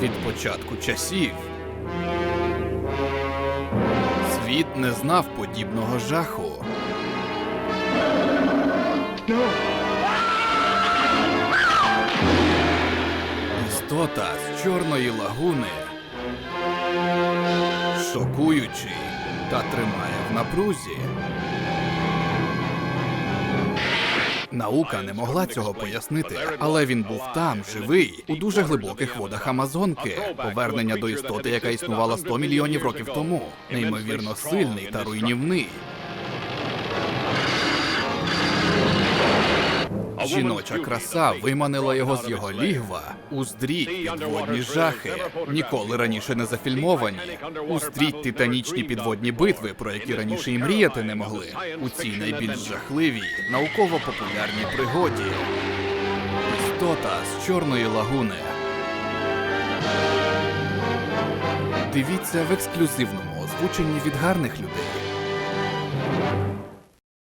від початку часів. Світ не знав подібного жаху. Істота з чорної лагуни. Шокуючий та тримає в напрузі. Наука не могла цього пояснити, але він був там, живий, у дуже глибоких водах Амазонки. Повернення до істоти, яка існувала 100 мільйонів років тому. Неймовірно сильний та руйнівний. Жіноча краса виманила його з його лігва. Уздріть підводні жахи, ніколи раніше не зафільмовані. Уздріть титанічні підводні битви, про які раніше і мріяти не могли. У цій найбільш жахливій науково-популярній пригоді. Істота з чорної лагуни. Дивіться в ексклюзивному озвученні від гарних людей.